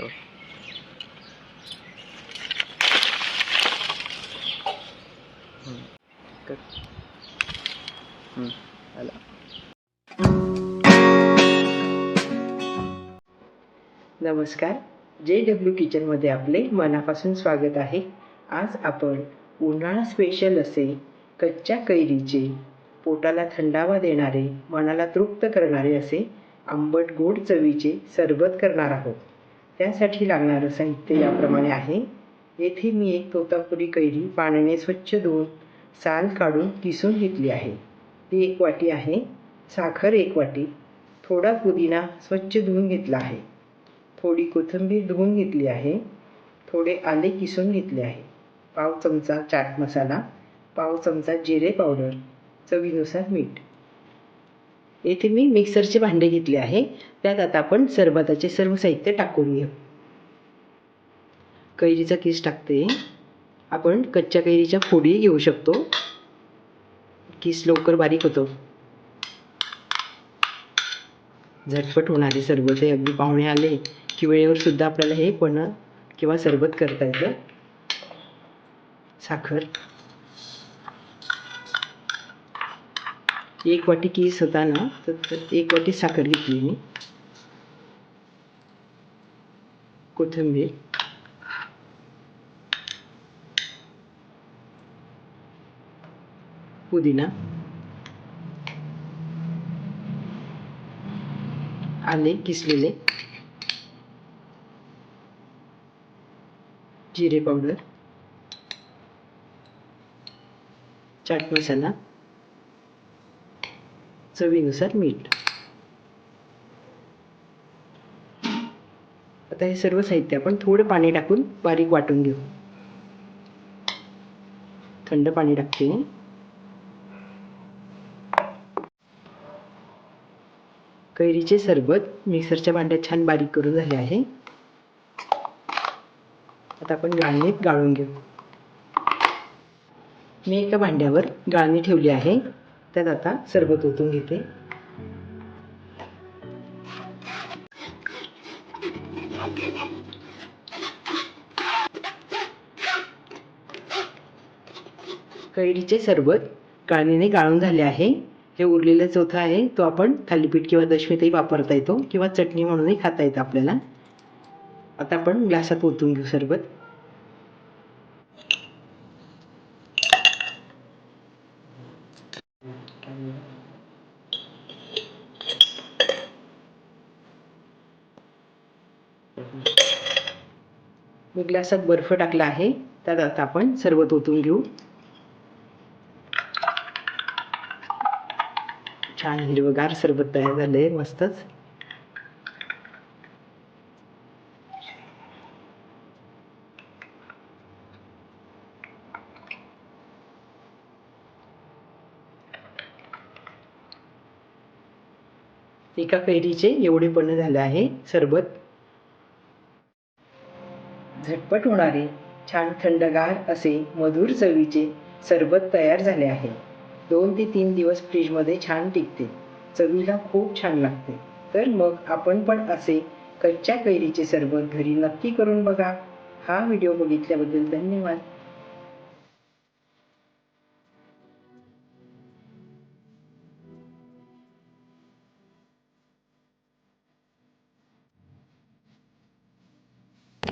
हो. नमस्कार. J W किचनमध्ये आपले मनापासून स्वागत आहे. आज आपण उन्हाळा स्पेशल असे कच्च्या कैरीचे पोटाला थंडावा देणारे मनाला तृप्त करणारे असे आंबट गोड चवीचे सरबत करणार आहोत. त्यासाठी लागणारं साहित्य याप्रमाणे आहे. येथे मी एक तोतापुरी कैरी पाण्याने स्वच्छ धुवून साल काढून किसून घेतली आहे. ती एक वाटी आहे. साखर एक वाटी. थोडा पुदिना स्वच्छ धुवून घेतला आहे. थोडी कोथिंबीर धुवून घेतली आहे. थोडे आले किसून घेतले आहे. पाव चमचा चाट मसाला पाव चमचा जिरे पावडर चवीनुसार मीठ. येथे मी मिक्सरचे भांडे घेतले आहे. त्यात आता आपण सरबताचे सर्व साहित्य टाकून घेऊ कैरीचा किस टाकते. आपण कच्च्या कैरीच्या फोडी घेऊ शकतो. किस लवकर बारीक होतो. झटपट होणारे सरबत. हे अगदी पाहुणे आले की वेळेवर सुद्धा आपल्याला हे पण किंवा सरबत करता येतं. साखर. एक वाटी किस होता ना तर तर एक वाटी साखर घेतली मी कोथिंबीर। पुदिना। आले, किसलेले। जिरे पावडर। चाट मसाला। चवीनुसार मीठ. आता हे सर्व साहित्य आपण थोडं पाणी टाकून बारीक वाटून घेऊ. थंड पाणी टाकते कैरीचे सरबत मिक्सरच्या भांड्यात छान बारीक करून झाले आहे. आता आपण गाळणीत गाळून घेऊ. मी एका भांड्यावर गाळणी ठेवली आहे. त्यात आता सरबत ओतून घेते. कैरीचे सरबत काळणीने गाळून झाले आहे. हे उरलेलं चौथा आहे तो आपण थालीपीठ किंवा दशमीतही वापरता येतो किंवा चटणी म्हणूनही खाता येतं आपल्याला. आता आपण ग्लासात ओतून घेऊ सरबत. मी ग्लासात बर्फ टाकला आहे. त्यात आता आपण सरबत ओतून घेऊ. छान हिरवगार सरबत तयार झालंय मस्तच. एका कैरीचे एवढे पण झाले आहे सरबत. झटपट होणारे छान थंडगार असे मधुर चवीचे सरबत तयार झाले आहे. दोन ते तीन दिवस फ्रीजमध्ये छान टिकते. चवीला खूप छान लागते. तर मग आपण पण असे कच्च्या कैरीचे सरबत घरी नक्की करून बघा. हा व्हिडिओ बघितल्याबद्दल धन्यवाद.